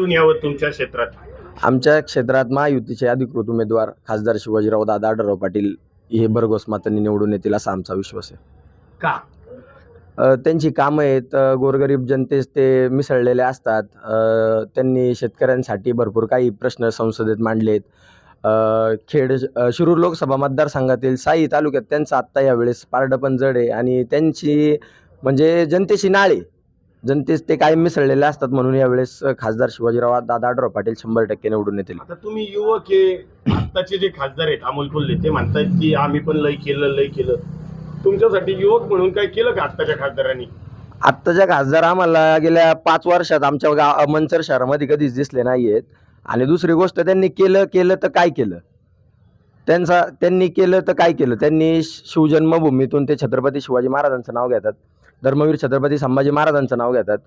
निवडून यावं तुमच्या क्षेत्रात? आमच्या क्षेत्रात महायुतीचे अधिकृत उमेदवार खासदार शिवाजीराव दादा आढळराव पाटील हे भरघोस मतांनी निवडून येतील असा आमचा विश्वास आहे. का? अ, त्यांची कामं आहेत अ, गोरगरीब जनतेस ते मिसळलेले असतात. अ, त्यांनी शेतकऱ्यांसाठी भरपूर काही प्रश्न संसदेत मांडलेत. अ, खेड अ, शिरूर लोकसभा मतदारसंघातील साई तालुक्यात त्यांचं आत्ता यावेळेस पारडं पण जड आहे आणि त्यांची म्हणजे जनतेची नाळ आहे जनतेस ते कायम मिसळलेले असतात म्हणून यावेळेस खासदार शिवाजीराव दादा आढळराव पाटील शंभर टक्के निवडून येतील. आता तुम्ही युवक आहे आत्ताचे जे खासदार आहेत अमोल कोल्हे ते म्हणतात की आम्ही पण लय केलं लय केलं. तुमच्यासाठी युवक म्हणून काय केलं का आत्ताच्या खासदारांनी? आत्ताच्या खासदार आम्हाला गेल्या पाच वर्षात आमच्या गाव मंचर शहरामध्ये कधीच दिसले नाही आहेत आणि दुसरी गोष्ट त्यांनी केलं केलं तर काय केलं? त्यांचा त्यांनी केलं तर काय केलं? त्यांनी शिवजन्मभूमीतून ते छत्रपती शिवाजी महाराजांचं नाव घेतात. धर्मवीर छत्रपती संभाजी महाराजांचं नाव घेतात.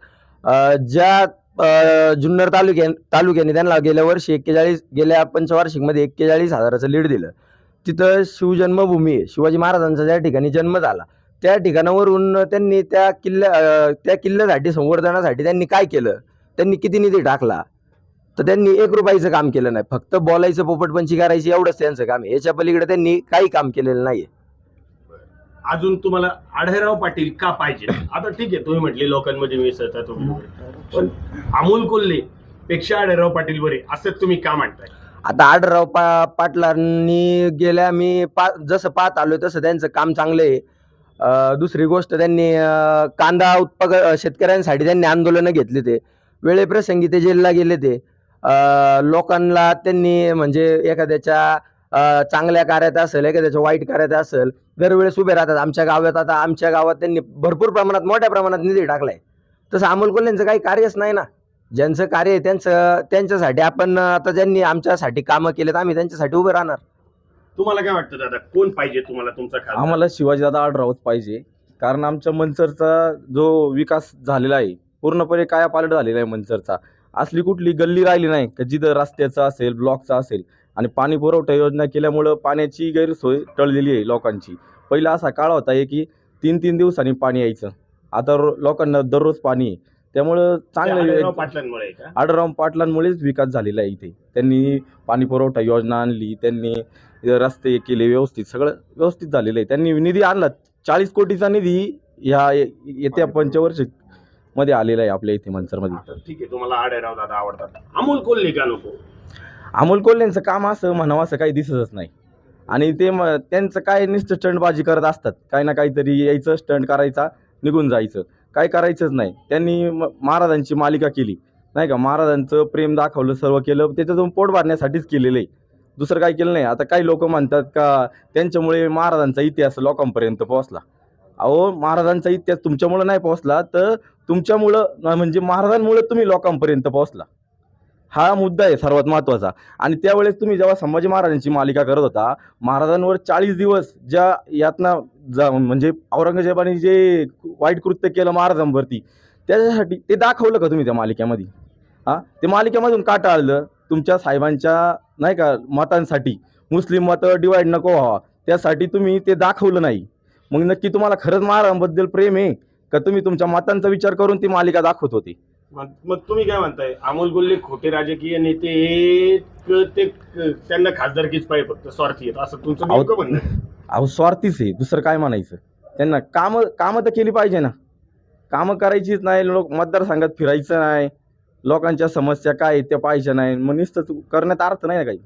ज्या जुन्नर तालुक्या तालुक्याने त्यांना गेल्या वर्षी एक्केचाळीस गेल्या पंचवार्षिकमध्ये एक्केचाळीस हजाराचं लीड दिलं. तिथं शिवजन्मभूमी आहे. शिवाजी महाराजांचा ज्या ठिकाणी जन्म झाला त्या ठिकाणावरून त्यांनी त्या किल्ल्या त्या किल्ल्यासाठी संवर्धनासाठी त्यांनी काय केलं? त्यांनी किती निधी टाकला? तर त्यांनी एक रुपयाचं काम केलं नाही. फक्त बोलायचं पोपटपंची करायची एवढंच त्यांचं काम आहे. याच्या पलीकडे त्यांनी काही काम केलेलं नाही अजून तुम्हाला आढळराव पाटील का पाहिजे? आता ठीक आहे तुम्ही म्हटले लोकांमध्ये मिसळता तुम्ही. पण अमोल कोल्हे पेक्षा आढळराव पाटील बरे असं तुम्ही का म्हणताय आता आढळराव पा पाटलांनी गेल्या मी पा जसं पाहत आलो तसं त्यांचं काम चांगलं आहे. अं, दुसरी गोष्ट त्यांनी अं, कांदा उत्पाद शेतकऱ्यांसाठी त्यांनी आंदोलनं घेतली ते. वेळेप्रसंगी ते जेलला गेले ते. अं, लोकांना त्यांनी म्हणजे एखाद्याच्या चांगल्या कार्यात असेल एखाद्याच्या वाईट कार्यात असेल दरवेळेस उभे राहतात आमच्या गावात. आता आमच्या गावात त्यांनी भरपूर प्रमाणात मोठ्या प्रमाणात निधी टाकलाय. तसं अमोल कोल्हेंचं काही कार्यच नाही ना. ज्यांचं कार्य आहे त्यांचं त्यांच्यासाठी आपण आता ज्यांनी आमच्यासाठी कामं केलेत आम्ही त्यांच्यासाठी उभे राहणार. तुम्हाला काय वाटतं दादा? कोण पाहिजे तुम्हाला तुमचा खासदार? आम्हाला शिवाजीदादा आढळरावच पाहिजे. कारण आमच्या मंचरचा जो विकास झालेला आहे पूर्णपणे कायापालट झालेला आहे मंचरचा. असली कुठली गल्ली राहिली नाही का जिथं रस्त्याचं असेल ब्लॉकचा असेल आणि पाणी पुरवठा योजना केल्यामुळं पाण्याची गैरसोय टळलेली आहे लोकांची. पहिला असा काळ होता आहे की तीन तीन दिवसांनी पाणी यायचं. आता लोकांना दररोज पाणी आहे. त्यामुळं चांगलं आढळराव पाटलांमुळेच विकास झालेला आहे इथे. त्यांनी पाणी पुरवठा योजना आणली त्यांनी रस्ते केले व्यवस्थित सगळं व्यवस्थित झालेलं आहे. त्यांनी निधी आणला. चाळीस कोटीचा निधी ह्या येत्या पंचवर्षिकमध्ये आलेला आहे आपल्या इथे मनसरमध्ये ठीक आहे तुम्हाला आढळराव दादा आवडतात. अमोल कोल्हे का नको? अमोल कोल्हेंचं काम असं म्हणावं असं काही दिसतच नाही. आणि ते मग त्यांचं काय नुसतं स्टंटबाजी करत असतात. काही ना काहीतरी यायचं स्टंट करायचा निघून जायचं. काय करायचंच नाही. त्यांनी म- महाराजांची मालिका केली. नाही का? महाराजांचं प्रेम दाखवलं सर्व केलं. त्याच्यातून पोट भरण्यासाठीच केलेलं आहे. दुसरं काय केलं नाही. आता काही लोक म्हणतात का त्यांच्यामुळे महाराजांचा इतिहास लोकांपर्यंत पोहोचला. अहो महाराजांचा इतिहास तुमच्यामुळं नाही पोहोचला तर तुमच्यामुळं म्हणजे महाराजांमुळे तुम्ही लोकांपर्यंत पोहोचला. हा मुद्दा आहे सर्वात महत्त्वाचा आणि त्यावेळेस तुम्ही जेव्हा संभाजी महाराजांची मालिका करत होता महाराजांवर चाळीस दिवस ज्या यातना जा म्हणजे औरंगजेबाने जे वाईट कृत्य केलं महाराजांवरती त्याच्यासाठी ते दाखवलं का तुम्ही त्या मालिकेमध्ये? हां? ते मालिकेमधून का टाळलं? तुमच्या साहेबांच्या नाही का मतांसाठी. मुस्लिम मतं डिवाईड नको व्हावा. त्यासाठी तुम्ही ते दाखवलं नाही. मग नक्की तुम्हाला खरंच महाराजांबद्दल प्रेम आहे? का तुम्ही तुमच्या मतांचा विचार करून ती मालिका दाखवत होती? मग तुम्ही काय म्हणताय? अमोल कोल्हे खोटे राजकीय नेते हे क- ते क- त्यांना खासदारकीच पाहिजे फक्त स्वार्थी आहेत? असं तुमचं अहो, नेमकं म्हणणं आहे. अहो स्वार्थीच आहे. दुसरं काय म्हणायचं? त्यांना कामं कामं तर केली पाहिजे ना. कामं करायचीच नाही लोक मतदारसंघात फिरायचं नाही. लोकांच्या समस्या काय आहेत त्या पाहिजे नाही. मग नुसतं करण्यात अर्थ नाही ना काही.